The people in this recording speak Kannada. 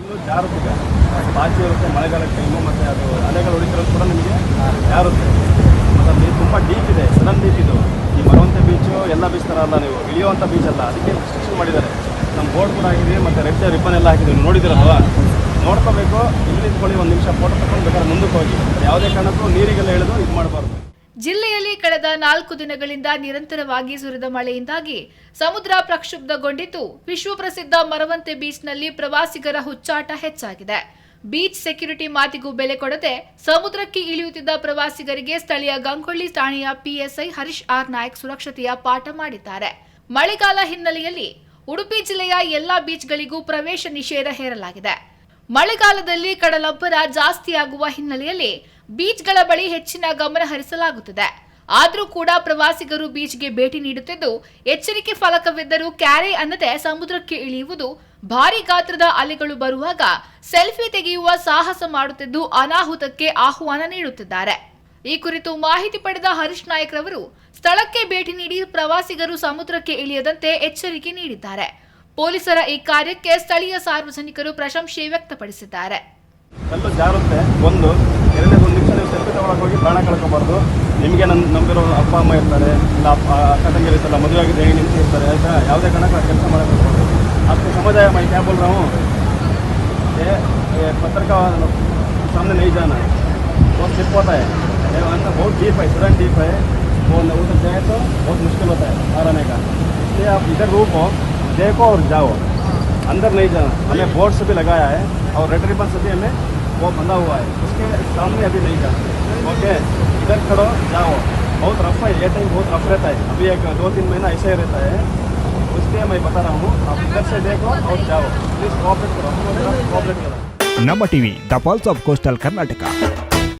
ಇನ್ನು ಜಾರುತ್ತಿದೆ. ಬಾಚಿ ಇರುತ್ತೆ ಮಳೆಗಾಲ ಟೈಮು ಮತ್ತೆ ಅದು ಅಲೆಗಳು ಹೊಡಿತಿರೋದು ಕೂಡ ನಿಮಗೆ ಜಾರುತ್ತೆ. ಮತ್ತೆ ನೀರು ತುಂಬ ಡೀಪ್ ಇದೆ ಸಡನ್ ಡೀಪ್ ಇದು. ಈ ಮರವಂತ ಬೀಚು ಎಲ್ಲ ಬೀಚ್ ಥರ ಅಲ್ಲ ನೀವು ಇಳಿಯುವಂಥ ಬೀಚ್ ಅಲ್ಲ. ಅದಕ್ಕೆ ರಿಸ್ಟ್ರಿಕ್ಷನ್ ಮಾಡಿದ್ದಾರೆ. ನಮ್ಮ ಬೋರ್ಡ್ ಕೂಡ ಆಗಿದೆ, ಮತ್ತೆ ರೆಡ್ ರಿಬ್ಬನ್ ಎಲ್ಲ ಹಾಕಿದ್ದೀವಿ ನೋಡಿದಿರಲ್ವಾ ನೋಡ್ಕೋಬೇಕು, ಇಲ್ಲಿ ನಿಂತ್ಕೊಳ್ಳಿ, ಒಂದು ನಿಮಿಷ ಫೋಟೋ ತಗೊಂಡು ಬೇಕಾದ್ರೆ ಮುಂದಕ್ಕೆ ಹೋಗಿ. ಯಾವುದೇ ಕಾರಣಕ್ಕೂ ನೀರಿಗೆಲ್ಲ ಹೇಳಿದ್ರು ಇದು ಮಾಡಬಾರ್ದು. ಜಿಲ್ಲೆಯಲ್ಲಿ ಕಳೆದ ನಾಲ್ಕು ದಿನಗಳಿಂದ ನಿರಂತರವಾಗಿ ಸುರಿದ ಮಳೆಯಿಂದಾಗಿ ಸಮುದ್ರ ಪ್ರಕ್ಷುಬ್ಧಗೊಂಡಿದ್ದು ವಿಶ್ವಪ್ರಸಿದ್ಧ ಮರವಂತೆ ಬೀಚ್ನಲ್ಲಿ ಪ್ರವಾಸಿಗರ ಹುಚ್ಚಾಟ ಹೆಚ್ಚಾಗಿದೆ. ಬೀಚ್ ಸೆಕ್ಯುರಿಟಿ ಮಾತಿಗೂ ಬೆಲೆ ಕೊಡದೆ ಸಮುದ್ರಕ್ಕೆ ಇಳಿಯುತ್ತಿದ್ದ ಪ್ರವಾಸಿಗರಿಗೆ ಸ್ಥಳೀಯ ಗಂಗೊಳ್ಳಿ ಠಾಣೆಯ ಪಿಎಸ್ಐ ಹರೀಶ್ ಆರ್ ನಾಯಕ್ ಸುರಕ್ಷತೆಯ ಪಾಠ ಮಾಡಿದ್ದಾರೆ. ಮಳೆಗಾಲ ಹಿನ್ನೆಲೆಯಲ್ಲಿ ಉಡುಪಿ ಜಿಲ್ಲೆಯ ಎಲ್ಲಾ ಬೀಚ್ಗಳಿಗೂ ಪ್ರವೇಶ ನಿಷೇಧ ಹೇರಲಾಗಿದೆ. ಮಳೆಗಾಲದಲ್ಲಿ ಕಡಲಬ್ಬರ ಜಾಸ್ತಿಯಾಗುವ ಹಿನ್ನೆಲೆಯಲ್ಲಿ ಬೀಚ್ಗಳ ಬಳಿ ಹೆಚ್ಚಿನ ಗಮನ ಹರಿಸಲಾಗುತ್ತದೆ. ಆದರೂ ಕೂಡ ಪ್ರವಾಸಿಗರು ಬೀಚ್ಗೆ ಭೇಟಿ ನೀಡುತ್ತಿದ್ದು, ಎಚ್ಚರಿಕೆ ಫಲಕವಿದ್ದರೂ ಕ್ಯಾರೆ ಅನ್ನದೆ ಸಮುದ್ರಕ್ಕೆ ಇಳಿಯುವುದು ಭಾರಿ ಗಾತ್ರದ ಅಲೆಗಳು ಬರುವಾಗ ಸೆಲ್ಫಿ ತೆಗೆಯುವ ಸಾಹಸ ಮಾಡುತ್ತಿದ್ದು ಅನಾಹುತಕ್ಕೆ ಆಹ್ವಾನ ನೀಡುತ್ತಿದ್ದಾರೆ. ಈ ಕುರಿತು ಮಾಹಿತಿ ಪಡೆದ ಹರೀಶ್ ನಾಯಕ್ ರವರು ಸ್ಥಳಕ್ಕೆ ಭೇಟಿ ನೀಡಿ ಪ್ರವಾಸಿಗರು ಸಮುದ್ರಕ್ಕೆ ಇಳಿಯದಂತೆ ಎಚ್ಚರಿಕೆ ನೀಡಿದ್ದಾರೆ. ಪೊಲೀಸರ ಈ ಕಾರ್ಯಕ್ಕೆ ಸ್ಥಳೀಯ ಸಾರ್ವಜನಿಕರು ಪ್ರಶಂಸೆ ವ್ಯಕ್ತಪಡಿಸಿದ್ದಾರೆ. ಕಲ್ಲು ಜಾರುತ್ತೆ ಒಂದು ಎರಡನೇ ಒಂದು ನಿಮಿಷ ನೀವು ಸೆಲ್ಫಿ ತಗೊಳಕ್ಕೆ ಹೋಗಿ ಪ್ರಾಣ ಕಳ್ಕೊಬಾರ್ದು ನಿಮಗೆ ನನ್ನ ನಂಬಿರೋ ಅಪ್ಪ ಅಮ್ಮ ಇರ್ತಾರೆ ಇಲ್ಲ ಅಪ್ಪ ಅಕ್ಕ ತಂಗಿ ಇರ್ತಾರಲ್ಲ ಮದುವೆ ಆಗಿದೆ ಹೆಣ್ಣು ನಿಂತು ಇರ್ತಾರೆ ಆಯ್ತಾ ಯಾವುದೇ ಕಾರಣಕ್ಕೂ ಆ ಕೆಲಸ ಮಾಡಕ್ಕೆ ಹೋಗ್ಬಾರ್ದು आपको समझ आया मैं क्या बोल रहा हूँ ये, ये पत्थर का सामने नहीं जाना है बहुत स्लिप होता है ये अंदर बहुत डीप है सडन डीप है वो न- उधर जाए तो बहुत मुश्किल होता है बाहर आने का इसलिए आप इधर रुको देखो और जाओ अंदर नहीं जाना हमें बोर्ड से भी लगाया है और रेड रिबन से भी हमें वो बंधा हुआ है उसके सामने अभी नहीं जाना ओके इधर खड़ो जाओ बहुत रफ है ये टाइम बहुत रफ रहता है अभी एक दो तीन महीना ऐसे ही रहता है इसलिए मैं बता रहा हूँ आप इधर से देखो और जाओ प्लीज़ कोऑपरेट करो कोऑपरेट करो ನಮ್ಮ TV the pulse of coastal Karnataka